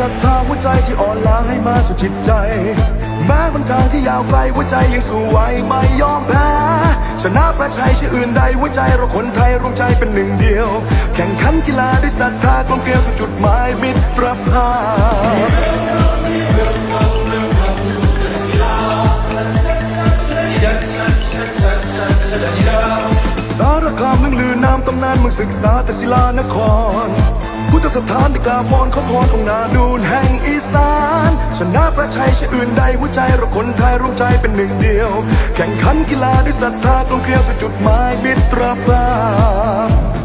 ศรัทธาหัวใจที่อ่อนล้าให้มาสู่จิตใจ แม้บนทางที่ยาวไกลหัวใจยังสู้ไหวไม่ยอมแพ้ชนะประชัยชื่ออื่นใดหัวใจเราคนไทยรวมใจเป็นหนึ่งเดียว แข่งขันกีฬาด้วยศรัทธากลมเกลียวสู่จุดหมายมิตรภาพสารคามนึ่งลือนามตำนานเมืองศึกษาแต่ศิลานคร พุทธสถานได้กามอนขอพรองนาดูนแห่งอีสาน ชนะประชัยชอื่นใดหัวใจเราคนไทยร่วมใจเป็นหนึ่งเดียว แข่งขันกีฬาด้วยศรัทธากลมเกลียวสู่จุดหมายมิตรภาพ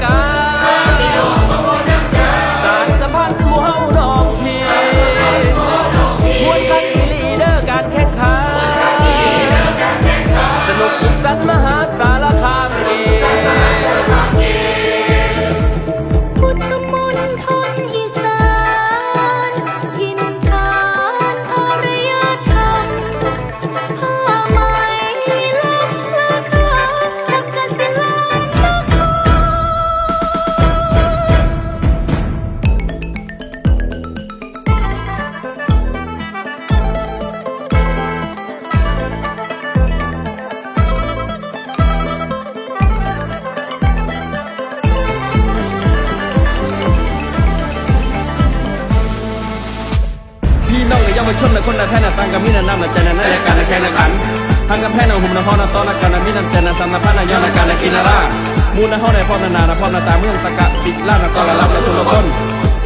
ม พี่น้องและเยาชนและคนในแท่นต่างกับมีนันนำและใจในรายการในแข่งขันทางกับแพทย์นหุ่มนครนตอนนักการมีนันเจนสัมพันธ์นายาในการในกินรามูลนห้องในพ่อนานาพ่อนาตาเมืองตะกะสิล่านาตอนละรับและทุลคน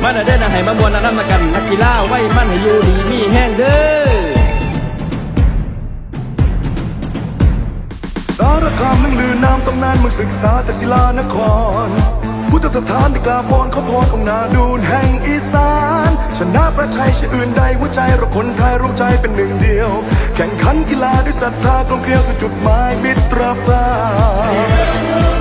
มาเด้อนะให้มามวลนำกันนักกีฬาไว้มั่นให้อยู่ดีมีแห้งเด้อสารคามนึ่งลือนามตำนานเมืองศึกษาแต่ศิลานคร พุทธสถานได้กาพรเขอพรองนาดูนแห่งอีสาน ชนะประชัยชอื่นใดหัวใจเราคนไทยรวมใจเป็นหนึ่งเดียว แข่งขันกีฬาด้วยศรัทธากลมเกลียวสู่จุดหมายมิตรภาพ